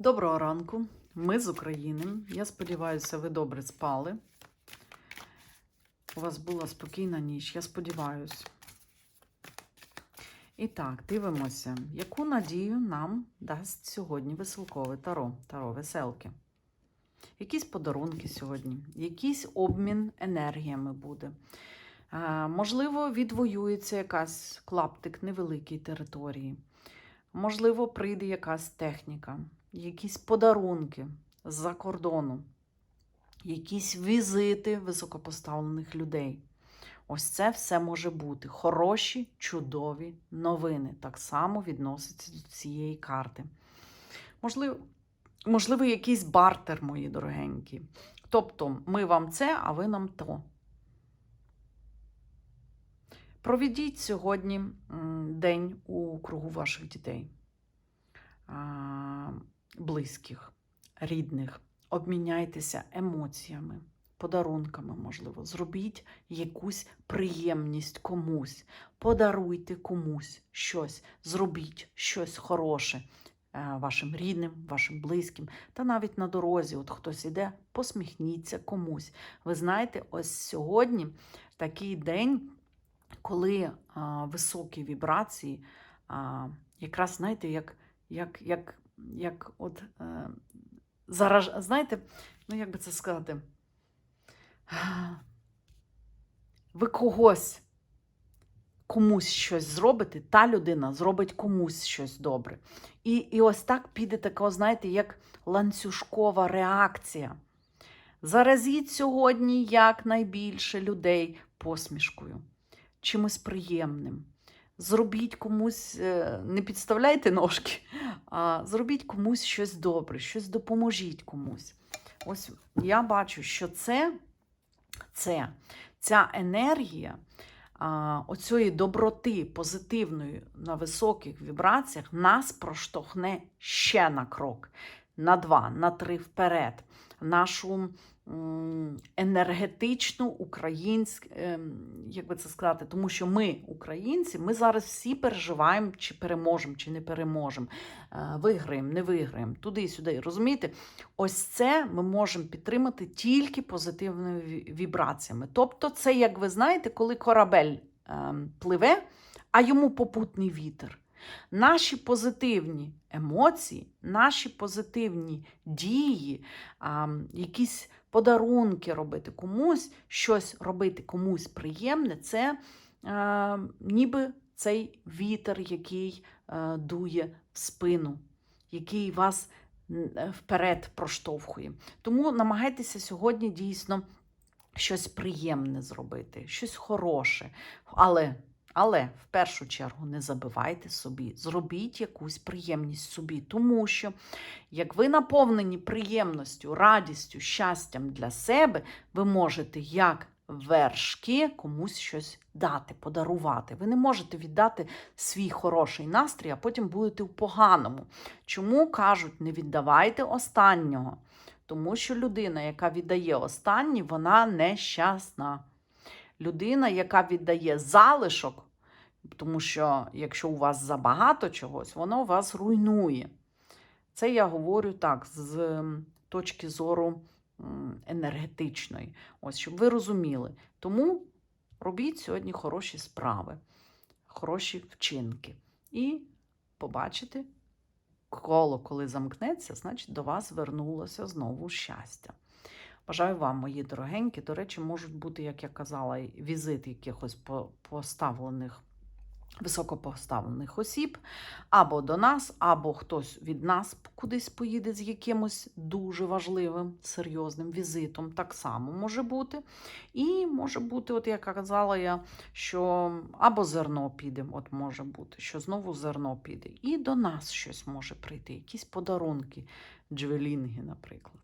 Доброго ранку, ми з України. Я сподіваюся, ви добре спали. У вас була спокійна ніч, я сподіваюся. І так, дивимося, яку надію нам дасть сьогодні веселкове таро, таро веселки. Якісь подарунки сьогодні, якийсь обмін енергіями буде. Можливо, відвоюється якась клаптик невеликій території. Можливо, прийде якась техніка, якісь подарунки з-за кордону, якісь візити високопоставлених людей. Ось це все може бути. Хороші, чудові новини. Так само відносяться до цієї карти. Можливо, можливо, якийсь бартер, мої дорогенькі. Тобто, ми вам це, а ви нам то. Проведіть сьогодні день у кругу ваших дітей, близьких, рідних. Обміняйтеся емоціями, подарунками, можливо. Зробіть якусь приємність комусь, подаруйте комусь щось, зробіть щось хороше е, вашим рідним, вашим близьким. Та навіть на дорозі, от хтось іде, посміхніться комусь. Ви знаєте, ось сьогодні такий день коли а, високі вібрації, якраз знаєте, як, як, як, як от е, зараж, знаєте, ну як би це сказати, ви когось комусь щось зробите, та людина зробить комусь щось добре. І, і ось так піде така, знаєте, як ланцюжкова реакція. Заразіть сьогодні якнайбільше людей посмішкою чимось приємним. Зробіть комусь, е, не підставляйте ножки, а зробіть комусь щось добре, щось допоможіть комусь. Ось я бачу, що це, це ця енергія а, оцієї доброти позитивної на високих вібраціях нас проштовхне ще на крок, на два, на три вперед. Нашу енергетичну українську, ем, як би це сказати, тому що ми, українці, ми зараз всі переживаємо, чи переможемо, чи не переможемо, е, виграємо, не виграємо, туди-сюди. Розумієте? Ось це ми можемо підтримати тільки позитивними вібраціями. Тобто, це, як ви знаєте, коли корабель ем, пливе, а йому попутний вітер. Наші позитивні емоції, наші позитивні дії, якісь подарунки робити комусь, щось робити комусь приємне, це ніби цей вітер, який е, дує в спину, який вас вперед проштовхує. Тому намагайтеся сьогодні дійсно щось приємне зробити, щось хороше. Але але в першу чергу не забивайте собі, зробіть якусь приємність собі, тому що як ви наповнені приємністю, радістю, щастям для себе, ви можете як вершки комусь щось дати, подарувати. Ви не можете віддати свій хороший настрій, а потім будете в поганому. Чому кажуть, не віддавайте останнього? Тому що людина, яка віддає останній, вона нещасна людина, яка віддає залишок, тому що якщо у вас забагато чогось, воно вас руйнує. Це я говорю так, з точки зору енергетичної. Ось, щоб ви розуміли. Тому робіть сьогодні хороші справи, хороші вчинки. І побачите, коло, коли замкнеться, значить до вас вернулося знову щастя. Бажаю вам, мої дорогенькі. До речі, можуть бути, як я казала, візит якихось поставлених. Високопоставлених осіб, або до нас, або хтось від нас кудись поїде з якимось дуже важливим, серйозним візитом. Так само може бути. І може бути, от як казала я, що або зерно піде, от може бути, що знову зерно піде. І до нас щось може прийти, якісь подарунки, джвелінги, наприклад.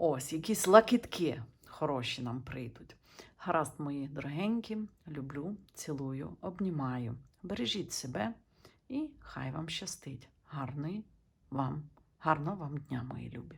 Ось, якісь лакітки хороші нам прийдуть. Гаразд, мої дорогенькі, люблю, цілую, обнімаю. Бережіть себе і хай вам щастить. Гарний вам, гарного вам дня, мої любі!